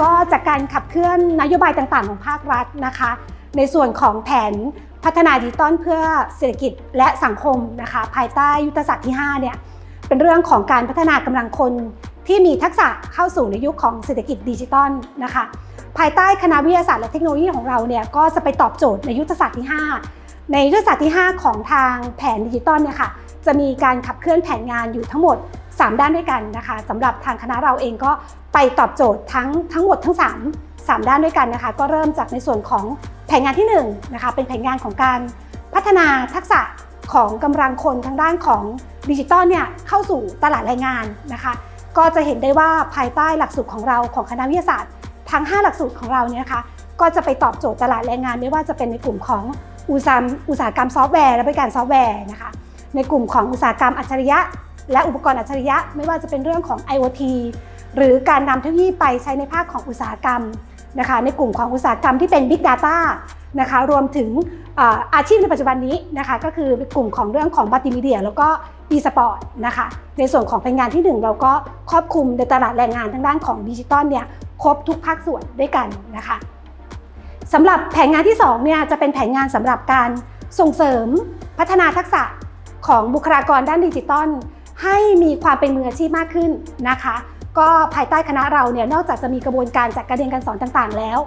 ก็จากการขับเคลื่อนนโยบายต่างๆ ของภาครัฐนะคะ ในส่วนของแผนพัฒนาดิจิตอลเพื่อเศรษฐกิจและสังคมนะคะ ภายใต้ยุทธศาสตร์ที่5เนี่ยเป็นเรื่องของการพัฒนากำลังคนที่มีทักษะเข้าสู่ในยุคของเศรษฐกิจดิจิตอลนะคะ ภายใต้คณะวิทยาศาสตร์และเทคโนโลยีของเราเนี่ยก็จะไปตอบโจทย์ในยุทธศาสตร์ที่ 5 ในยุทธศาสตร์ที่ 5 ของทางแผนดิจิตอลเนี่ยค่ะจะมีการขับเคลื่อนแผนงานอยู่ทั้งหมด 3 ด้านด้วยกันนะคะสำหรับทางคณะเราเองก็ไปตอบโจทย์ทั้งทั้งหมดทั้ง 3 3 ด้านด้วยกันนะคะ ก็เริ่มจากในส่วนของแผนงานที่1นะคะเป็นแผนงานของการพัฒนาทักษะของกำลังคนทางด้านของดิจิตอลเนี่ยเข้าสู่ตลาดแรงงานนะคะ ก็จะเห็นได้ว่าภายใต้หลักสูตรของเราของคณะวิทยาศาสตร์ ทั้ง 5 หลักสูตรของเราเนี่ยนะคะก็จะไปตอบโจทย์ตลาดแรงงาน ไม่ว่าจะเป็นในกลุ่มของอุตสาหอุตสาหกรรมซอฟต์แวร์และบริการซอฟต์แวร์นะคะในกลุ่มของอุตสาหกรรมอัจฉริยะ และอุปกรณ์อัจฉริยะไม่ว่าจะเป็นเรื่องของ IoT หรือการนำเทคโนโลยีไปใช้ในภาคของอุตสาหกรรมนะคะในกลุ่มของอุตสาหกรรมที่เป็น Big Data นะคะรวมถึงอาชีพในปัจจุบันนี้นะคะก็คือกลุ่มของเรื่องของมัลติมีเดีย แล้วก็ e-sport นะคะในส่วนของแผนงานที่ 1 เราก็ครอบคลุมในตลาดแรงงานทางด้านของดิจิตอลเนี่ยครบทุกภาคส่วนด้วยกันนะคะสำหรับแผนงานที่2เนี่ยจะเป็นแผนงานสำหรับการส่งเสริมพัฒนาทักษะของบุคลากรด้านดิจิตอล ให้มีความเป็นมืออาชีพมากขึ้นนะคะ ก็ภายใต้คณะเราเนี่ยนอกจากจะมีกระบวนการจัดการเรียนการสอนต่างๆ แล้ว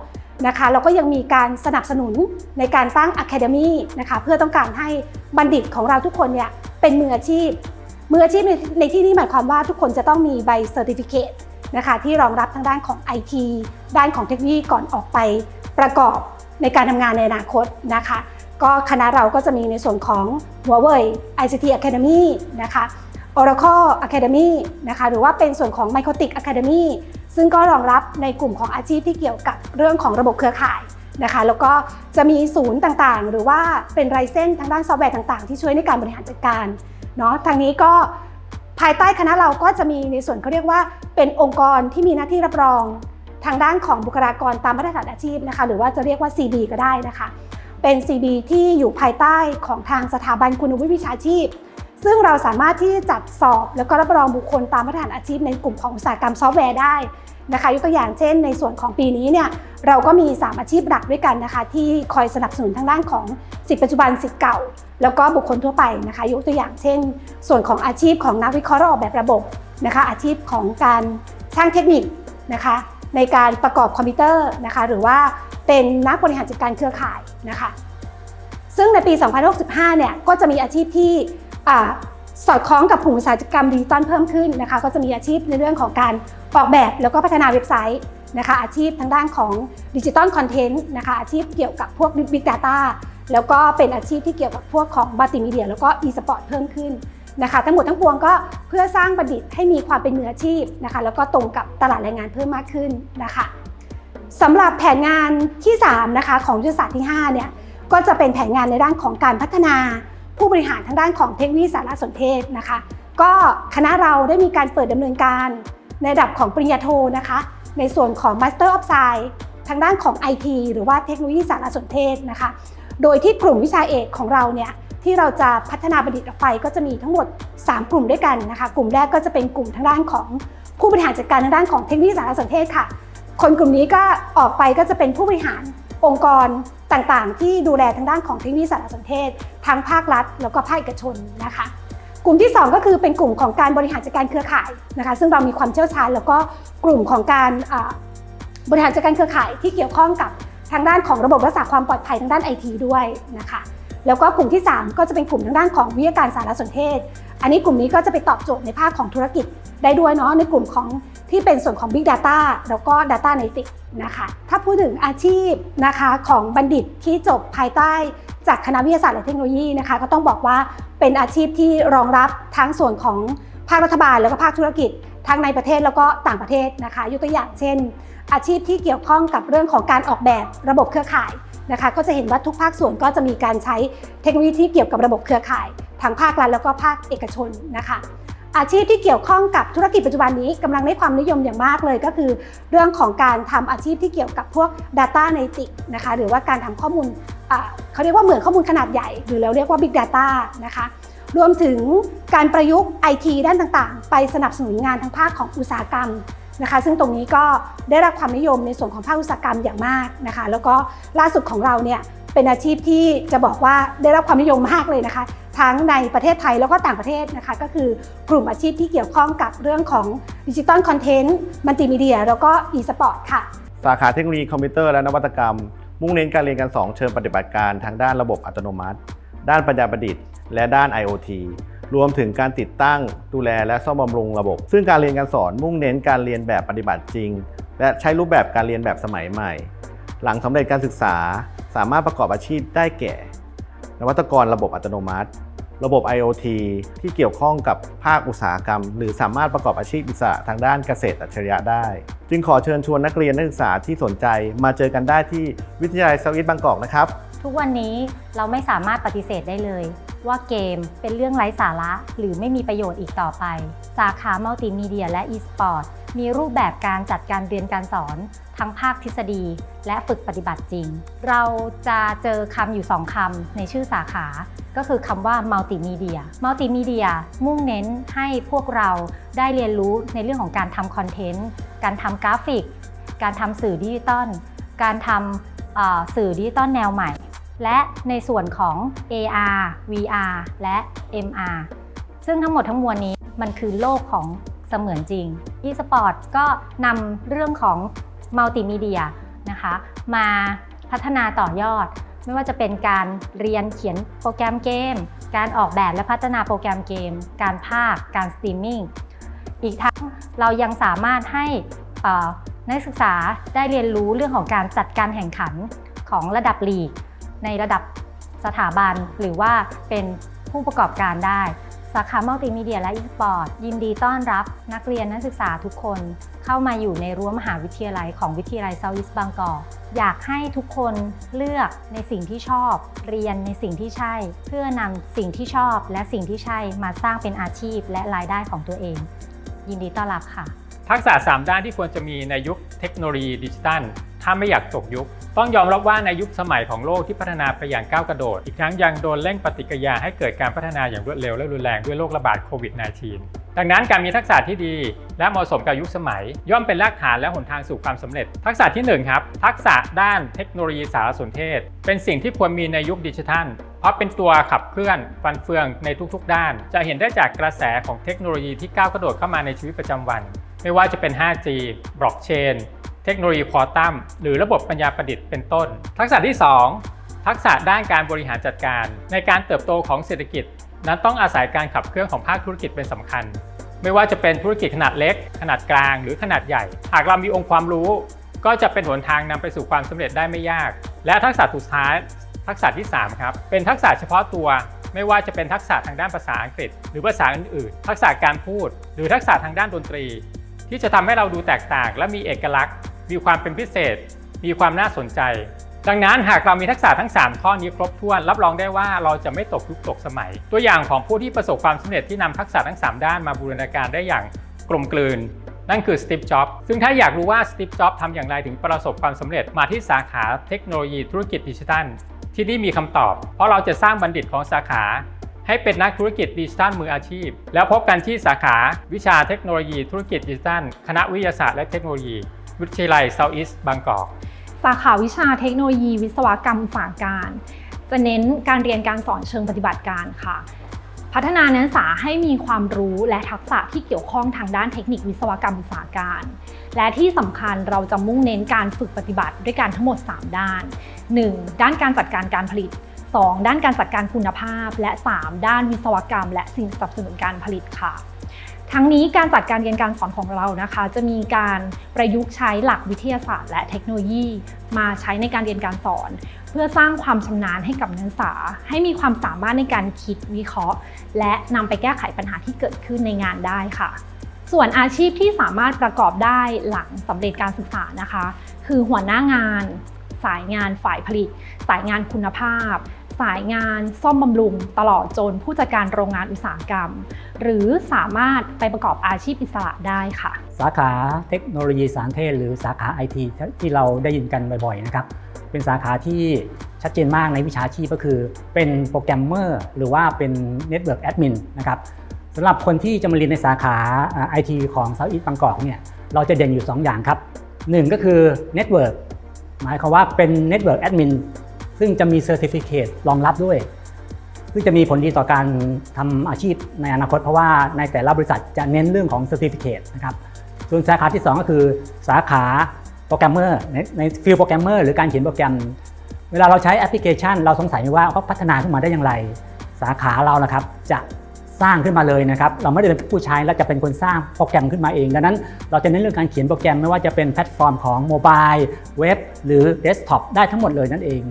นะคะเราก็ยังมีการสนับสนุนในการตั้ง Academy นะคะเพื่อต้องการให้บัณฑิตของเราทุกคนเนี่ยเป็นมืออาชีพ มืออาชีพในที่นี้หมายความว่าทุกคนจะต้องมีใบเซอร์ติฟิเคตนะคะที่รองรับทางด้านของ IT ด้านของเทคโนโลยีก่อนออกไปประกอบในการทำงานในอนาคตนะคะ ก็คณะเราก็จะมีในส่วนของ Huawei ICT Academy นะคะ Oracle Academy นะคะหรือว่าเป็นส่วนของ Microtic Academy ซึ่งก็รองรับในกลุ่มของอาชีพที่เกี่ยวกับเรื่องของระบบเครือข่ายนะคะแล้วก็จะมีศูนย์ต่างๆ หรือว่าเป็นไรเส้นทางด้านซอฟต์แวร์ต่างๆ ที่ช่วยในการบริหารจัดการเนาะทางนี้ก็ภายใต้คณะเราก็จะมีในส่วนเขาเรียกว่า เป็นองค์กรที่มีหน้าที่รับรองทางด้านของบุคลากรตามมาตรฐานอาชีพนะคะหรือว่าจะเรียกว่า CB ก็ได้นะคะ เป็น CB ที่อยู่ภายใต้ของทางสถาบันคุณวุฒิวิชาชีพ ซึ่งเราสามารถที่จะจัดสอบ แล้วก็รับรองบุคคลตามมาตรฐานอาชีพในกลุ่มของอุตสาหกรรมซอฟต์แวร์ได้นะคะยกตัวอย่างเช่น ในส่วนของปีนี้เนี่ยเราก็มี 3 อาชีพหลักด้วยกันนะคะ ที่คอยสนับสนุนทางด้านของสิทธิปัจจุบันสิทธิเก่า แล้วก็บุคคลทั่วไปนะคะ ยกตัวอย่างเช่น ส่วนของอาชีพของนักวิเคราะห์ออกแบบระบบนะคะ อาชีพของการช่างเทคนิคนะคะ ในการประกอบคอมพิวเตอร์นะคะ หรือว่าเป็นนักบริหารจัดการเครือข่ายนะคะ ซึ่งในปี 2065 เนี่ยก็จะมีอาชีพที่ สอดคล้องกับกลุ่มอุตสาหกรรมดิจิตอลเพิ่มขึ้นนะคะก็จะมีอาชีพในเรื่องของการออกแบบแล้วก็พัฒนาเว็บไซต์นะคะอาชีพทางด้านของดิจิตอลคอนเทนต์นะคะอาชีพเกี่ยวกับพวก Big Data แล้วก็เป็นอาชีพที่เกี่ยวกับพวกของมัติมีเดีย แล้วก็ e-sport เพิ่มขึ้นนะคะทั้งหมดทั้งปวงก็เพื่อสร้างบัณฑิตให้มีความเป็นมืออาชีพนะคะแล้วก็ตรงกับตลาดแรงงานเพิ่มมากขึ้นนะคะสำหรับแผนงานที่3นะคะของยุทธศาสตร์ที่5เนี่ยก็จะเป็นแผนงานในด้านของการพัฒนา ผู้บริหารทางด้านของเทคโนโลยีสารสนเทศนะคะ ก็คณะเราได้มีการเปิดดำเนินการในระดับของปริญญาโทนะคะ ในส่วนของ Master of Science ทางด้านของ IT หรือว่าเทคโนโลยีสารสนเทศนะคะ โดยที่กลุ่มวิชาเอกของเราเนี่ยที่เราจะพัฒนาบัณฑิตออกไปก็จะมีทั้งหมด 3 กลุ่มด้วยกันนะคะ กลุ่มแรกก็จะเป็นกลุ่มทางด้านของผู้บริหารจัดการทางด้านของเทคโนโลยีสารสนเทศค่ะ คนกลุ่มนี้ก็ออกไปก็จะเป็นผู้บริหาร องค์กรต่างๆ ที่ดูแลทางด้านของเทคโนโลยีสารสนเทศ ทั้งภาครัฐ แล้วก็ภาคเอกชนนะคะกลุ่มที่ 2 ก็คือเป็นกลุ่มของการบริหารจัดการเครือข่ายนะคะซึ่งเรามีความเชี่ยวชาญ แล้วก็กลุ่มของการบริหารจัดการเครือข่ายที่เกี่ยวข้องกับทางด้านของระบบรักษาความปลอดภัยทางด้านไอทีด้วยนะคะแล้วก็กลุ่มที่ 3 ก็จะเป็นกลุ่มทางด้านของวิทยาการสารสนเทศ อันนี้กลุ่มนี้ก็จะไปตอบโจทย์ในภาคของธุรกิจได้ด้วยเนาะในกลุ่มของ ที่เป็นส่วนของ Big Data แล้วก็ Data Analytics นะคะถ้าพูดถึงอาชีพนะคะของบัณฑิตที่จบภายใต้จากคณะวิทยาศาสตร์และเทคโนโลยีนะคะก็ต้องบอกว่าเป็นอาชีพที่รองรับทั้งส่วนของภาครัฐบาลแล้วก็ภาคธุรกิจทั้งในประเทศแล้วก็ต่างประเทศนะคะยกตัวอย่างเช่น อาชีพที่เกี่ยวข้องกับเรื่องของการออกแบบระบบเครือข่ายนะคะก็จะเห็นว่าทุกภาคส่วนก็จะมีการใช้เทคโนโลยีที่เกี่ยวกับระบบเครือข่ายทั้งภาครัฐแล้วก็ภาคเอกชนนะคะ อาชีพที่เกี่ยวข้องกับธุรกิจปัจจุบันนี้กำลังได้ความนิยมอย่างมากเลยก็คือ เรื่องของการทำอาชีพที่เกี่ยวกับพวก Data a n a l y t i c นะคะหรือว่าการทำข้อมูลเขาเรียกว่าเหมือนข้อมูลขนาดใหญ่ หรือเราเรียกว่า Big Data นะคะรวมถึงการประยุกต์ IT ด้านต่างๆ ไปสนับสนุนงานทางภาคของอุตสาหกรรมนะคะซึ่งตรงนี้ก็ได้รับความนิยมในส่วนของภาคอุตสาหกรรมอย่างมากนะคะแล้วก็ล่าสุดของเราเนี่ยเป็นอาชีพที่จะบอกว่าได้รับความนิยมมากเลยนะคะ ทั้งในประเทศไทยแล้วก็ต่างประเทศนะคะ ก็คือกลุ่มอาชีพที่เกี่ยวข้องกับเรื่องของดิจิตอลคอนเทนต์มัลติมีเดียแล้วก็อีสปอร์ตค่ะ สาขาเทคโนโลยีคอมพิวเตอร์และนวัตกรรม มุ่งเน้นการเรียนการสอนเชิงปฏิบัติการทางด้านระบบอัตโนมัติ ด้านปัญญาประดิษฐ์ และด้าน IoT รวมถึงการติดตั้งดูแลและซ่อมบำรุงระบบ ซึ่งการเรียนการสอนมุ่งเน้นการเรียนแบบปฏิบัติจริง และใช้รูปแบบการเรียนแบบสมัยใหม่ หลังสำเร็จการศึกษาสามารถประกอบอาชีพได้แก่ นวัตกรระบบอัตโนมัติ ระบบ IoT ที่เกี่ยวข้องกับภาคอุตสาหกรรม หรือสามารถประกอบอาชีพอิสระทางด้านเกษตรอัจฉริยะได้ จึงขอเชิญชวนนักเรียนนักศึกษาที่สนใจมาเจอกันได้ที่วิทยาลัยเซาท์อีสต์บางกอกนะครับ ทุกวันนี้เราไม่สามารถปฏิเสธได้เลย ว่าเกมเป็นเรื่องไร้สาระ หรือไม่มีประโยชน์อีกต่อไป สาขามัลติมีเดียและ e-sport มีรูปแบบการจัดการเรียนการสอน ทั้งภาคทฤษฎี และฝึกปฏิบัติจริง เราจะเจอคำอยู่2คำในชื่อสาขา ก็คือคำว่ามัลติมีเดียมัลติมีเดียมุ่งเน้นให้พวกเราได้เรียนรู้ในเรื่องของการทำคอนเทนต์ การทำกราฟิก การทำสื่อดิจิตอล การทำสื่อดิจิตอลแนวใหม่ และในส่วนของ AR VR และ MR ซึ่งทั้งหมดทั้งมวลนี้มันคือโลกของเสมือนจริง eSport ก็นำเรื่องของมัลติมีเดียนะคะมาพัฒนาต่อยอด ไม่ว่าจะเป็นการเรียนเขียนโปรแกรมเกม การออกแบบและพัฒนาโปรแกรมเกม การภาค การสตรีมมิ่ง อีกทั้งเรายังสามารถให้นักศึกษาได้เรียนรู้เรื่องของการจัดการแข่งขันของระดับลีก ในระดับสถาบันหรือว่าเป็นผู้ประกอบการได้ สาขามัลติมีเดียและอีสปอร์ตยินดีต้อนรับนักเรียนนักศึกษาทุกคน เข้ามาอยู่ในรั้วมหาวิทยาลัยของวิทยาลัยเซาท์อีสบางกอกอยากให้ทุกคนเลือกในสิ่งที่ชอบ เรียนในสิ่งที่ใช่ เพื่อนำสิ่งที่ชอบและสิ่งที่ใช่มาสร้างเป็นอาชีพและรายได้ของตัวเอง ยินดีต้อนรับค่ะ ทักษะ 3 ด้านที่ควรจะมีในยุคเทคโนโลยีดิจิทัลถ้าไม่อยากตกยุค ต้องยอมรับว่าในยุคสมัยของโลกที่พัฒนาไปอย่างก้าวกระโดด อีกทั้งยังโดนเร่งปฏิกิริยาให้เกิดการพัฒนาอย่างรวดเร็วและรุนแรงด้วยโรคระบาดโควิด -19 ดังนั้นการมีทักษะที่ดี และเหมาะสมกับยุคสมัย ย่อมเป็นรากฐานและหนทางสู่ความสำเร็จ ทักษะทีหนึ่1ครับทักษะด้านเทคโนโลยีสารสนเทศ เป็นสิ่งที่ควรมีในยุคดิจิทัล เพราะเป็นตัวขับเคลื่อนฟันเฟืองในทุกๆ ด้าน จะเห็นได้จากกระแสของเทคโนโลยีที่ก้าวกระโดดเข้ามาในชีวิตประจำวัน ไม่ว่าจะเป็น 5G บล็อกเชน เทคโนโลยีควอตัมหรือระบบปัญญาประดิษฐ์เป็นต้น ทักษะที่ 2 ทักษะด้านการบริหารจัดการ ในการเติบโตของเศรษฐกิจ นั้นต้องอาศัยการขับเคลื่อนของภาคธุรกิจเป็นสำคัญ ไม่ว่าจะเป็นธุรกิจขนาดเล็ก ขนาดกลาง หรือขนาดใหญ่ หากเรามีองค์ความรู้ ก็จะเป็นหนทางนำไปสู่ความสำเร็จได้ไม่ยาก และทักษะสุดท้าย ทักษะที่ 3 ครับ เป็นทักษะเฉพาะตัวไม่ว่าจะเป็นทักษะทางด้านภาษาอังกฤษ หรือภาษาอื่นๆ ทักษะการพูด หรือทักษะทางด้านดนตรี ที่จะทำให้เราดูแตกต่างและมีเอกลักษณ์ มีความเป็นพิเศษ มีความน่าสนใจ ดังนั้นหากเรามีทักษะทั้ง 3 ข้อนี้ครบถ้วน รับรองได้ว่าเราจะไม่ตกยุคตกสมัย ตัวอย่างของผู้ที่ประสบความสำเร็จที่นำทักษะทั้ง 3 ด้านมาบูรณาการได้อย่างกลมกลืน นั่นคือสตีฟจ็อบซึ่งถ้าอยากรู้ว่าสตีฟจ็อบทำอย่างไรถึงประสบความสำเร็จมาที่สาขาเทคโนโลยีธุรกิจดิจิทัลที่นี่มีคำตอบ เพราะเราจะสร้างบัณฑิตของสาขา ให้เป็นนักธุรกิจดิจิทัลมืออาชีพ แล้วพบกันที่สาขาวิชาเทคโนโลยีธุรกิจดิจิทัล คณะวิทยาศาสตร์และเทคโนโลยี วิทยาลัยเซาท์อีสต์บางกอก สาขาวิชาเทคโนโลยีวิศวกรรมอุตสาหการ จะเน้นการเรียนการสอนเชิงปฏิบัติการค่ะ พัฒนานักศึกษาให้มีความรู้และทักษะที่เกี่ยวข้องทางด้านเทคนิควิศวกรรมอุตสาหการ และที่สำคัญเราจะมุ่งเน้นการฝึกปฏิบัติด้วยกันทั้งหมด 3 ด้าน 1. ด้านการจัดการการผลิต 2. ด้านการจัดการคุณภาพ และ 3. ด้านวิศวกรรม และสิ่งสนับสนุนการผลิตค่ะ ทั้งนี้การจัดการเรียนการสอนของเรานะคะ จะมีการประยุกต์ใช้หลักวิทยาศาสตร์ และเทคโนโลยี มาใช้ในการเรียนการสอน เพื่อสร้างความชำนาญให้กับนักศึกษา ให้มีความสามารถในการคิดวิเคราะห์ และนำไปแก้ไขปัญหาที่เกิดขึ้นในงานได้ค่ะ ส่วนอาชีพที่สามารถประกอบได้หลังสำเร็จการศึกษานะคะ คือหัวหน้างาน สายงานฝ่ายผลิต สายงานคุณภาพ สายงานซ่อมบำรุง ตลอดจนผู้จัดการโรงงานอุตสาหกรรม หรือสามารถไปประกอบอาชีพอิสระได้ค่ะ สาขาเทคโนโลยีสารเทศ หรือสาขา IT ที่เราได้ยินกันบ่อยๆนะครับเป็นสาขาที่ชัดเจนมากในวิชาชีพก็คือ เป็นโปรแกรมเมอร์หรือว่าเป็น Network Admin นนะครับสำหรับคนที่จะมาเรียนในสาขาไอ่า IT ของ Southeast บางกอกเนี่ยเราจะเด่นอยู่ 2 อย่างครับ 1 ก็คือ Network หมายความว่าเป็น Network Admin ซึ่งจะมี Certificate รองรับด้วย ซึ่งจะมีผลดีต่อการทำอาชีพในอนาคต เพราะว่าในแต่ละบริษัทจะเน้นเรื่องของ Certificate นะครับส่วนสาขาที่ 2 ก็คือสาขาโปรแกรมเมอร์ในฟิลโปรแกรมเมอร์หรือการเขียนโปรแกรม เวลาเราใช้แอปพลิเคชัน เราสงสัยไหมว่าเขาพัฒนาขึ้นมาได้อย่างไร สาขาเรานะครับจะสร้างขึ้นมาเลยนะครับ เราไม่ได้เป็นผู้ใช้และจะเป็นคนสร้างโปรแกรมขึ้นมาเอง ดังนั้นเราจะเน้นเรื่องการเขียนโปรแกรมไม่ว่าจะเป็นแพลตฟอร์มของโมบายเว็บหรือเดสก์ท็อปได้ทั้งหมดเลยนั่นเอง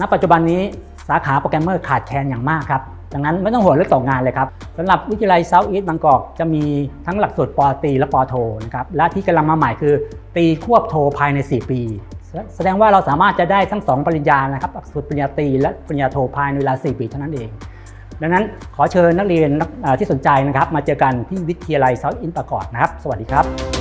ณปัจจุบันนี้สาขาโปรแกรมเมอร์ขาดแคลนอย่างมากครับ ดังนั้นไม่ต้องห่วงเรื่องตกงานเลยครับสำหรับวิทยาลัยเซาท์อีสต์บางกอกจะมีทั้งหลักสูตรปอตีและปอโทนะครับ และที่กำลังมาใหม่คือ ตีควบโทภายใน 4 ปี แสดงว่าเราสามารถจะได้ทั้ง 2 ปริญญานะครับ หลักสูตรปริญญาตรีและปริญญาโทภายในเวลา 4 ปีเท่านั้นเอง ดังนั้นขอเชิญนักเรียนที่สนใจนะครับ มาเจอกันที่วิทยาลัยเซาท์อินต์บางกอกนะครับ สวัสดีครับ